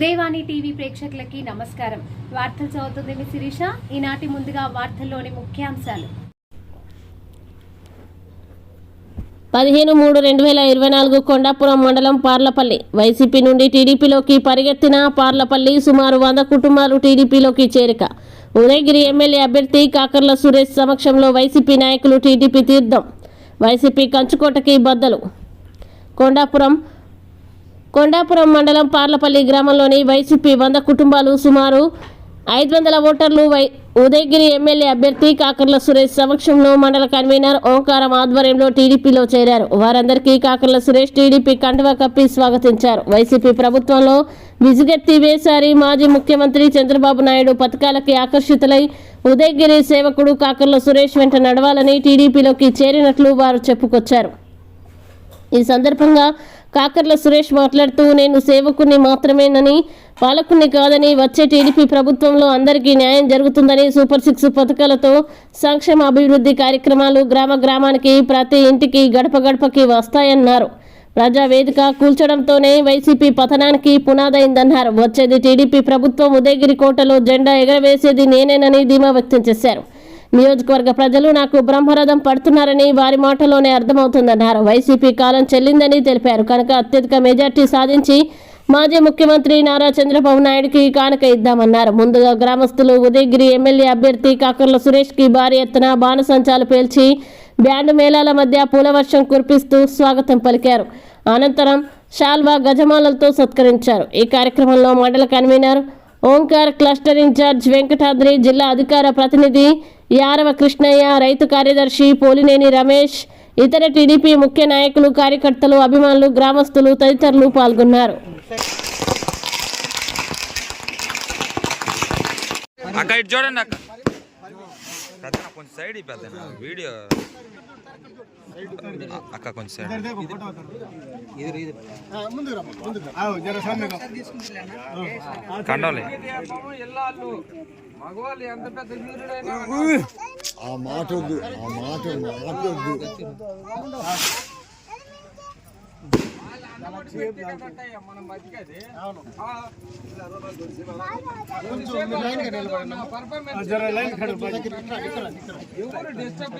Udayavani TV ప్రేక్షకులకి నమస్కారం. వార్తలు చదువుతుంది మీ శిరీష. ఈనాటి ముందుగా వార్తల్లోని ముఖ్యాంశాలు. పదిహేను మూడు రెండు వేల ఇరవై నాలుగు కొండాపురం మండలం పార్లపల్లి. వైసీపీ నుండి టీడీపీలోకి పరిగెత్తిన పార్లపల్లి సుమారు వంద కుటుంబాలు టీడీపీలోకి చేరిక. ఉదయగిరి ఎమ్మెల్యే అభ్యర్థి కాకర్ల సురేష్ సమక్షంలో వైసీపీ నాయకులు టీడీపీ తీర్థం. వైసీపీ కంచుకోటకి బద్దలు. కొండాపురం కొండాపురం మండలం పార్లపల్లి గ్రామంలోని వైసీపీ వంద కుటుంబాలు సుమారు ఐదు వందల ఓటర్లు వై ఉదయగిరి ఎమ్మెల్యే అభ్యర్థి కాకర్ల సురేష్ సమక్షంలో మండల కన్వీనర్ ఓంకారం ఆధ్వర్యంలో టీడీపీలో చేరారు. వారందరికీ కాకర్ల సురేష్ టీడీపీ కండువా కప్పి స్వాగతించారు. వైసీపీ ప్రభుత్వంలో విజుగెత్తి వేసారి మాజీ ముఖ్యమంత్రి చంద్రబాబు నాయుడు పథకాలకి ఆకర్షితులై ఉదయగిరి సేవకుడు కాకర్ల సురేష్ వెంట నడవాలని టీడీపీలోకి చేరినట్లు వారు చెప్పుకొచ్చారు. ఈ సందర్భంగా కాకర్ల సురేష్ మాట్లాడుతూ నేను సేవకుని మాత్రమేనని పాలకుని కాదని వచ్చే టీడీపీ ప్రభుత్వంలో అందరికీ న్యాయం జరుగుతుందని సూపర్ సిక్స్ పథకాలతో సంక్షేమ అభివృద్ధి కార్యక్రమాలు గ్రామ గ్రామానికి ప్రతి ఇంటికి గడప గడపకి వస్తాయన్నారు. ప్రజావేదిక కూల్చడంతోనే వైసీపీ పతనానికి పునాదైందన్నారు. వచ్చేది టీడీపీ ప్రభుత్వం ఉదయగిరి కోటలో జెండా ఎగరవేసేది నేనేనని ధీమా వ్యక్తం చేశారు. నియోజకవర్గ ప్రజలు నాకు బ్రహ్మరథం పడుతున్నారని వారి మాటలోనే అర్థమవుతుందన్నారు. వైసీపీ కాలం చెల్లిందని తెలిపారు. కనుక అత్యధిక మెజార్టీ సాధించి మాజీ ముఖ్యమంత్రి నారా చంద్రబాబు నాయుడుకి కానుక ఇద్దామన్నారు. ముందుగా గ్రామస్తులు ఉదయగిరి ఎమ్మెల్యే అభ్యర్థి కాకర్ల సురేష్కి భారీ ఎత్తున బాణసంచాలు పేల్చి బ్యాండ్ మేళాల మధ్య పూలవర్షం కురిపిస్తూ స్వాగతం పలికారు. అనంతరం షాల్వా గజమాలలతో సత్కరించారు. ఈ కార్యక్రమంలో మండల convener Omkar cluster incharge Venkatadri జిల్లా అధికార ప్రతినిధి యారవ కృష్ణయ్య రైతు కార్యదర్శి పోలినేని రమేష్ ఇతర టీడీపీ ముఖ్య నాయకులు కార్యకర్తలు అభిమానులు గ్రామస్తులు తదితరులు పాల్గొన్నారు. అక్క చూడండి పెద్దనా కొంచెం సైడ్ ఈ పెద్దనా వీడియో అక్క కొంచెం సైడ్ కండోలే ఆ మాట వద్దు ఆ మాట మాట వద్దు ఎవరు డిస్టర్బ్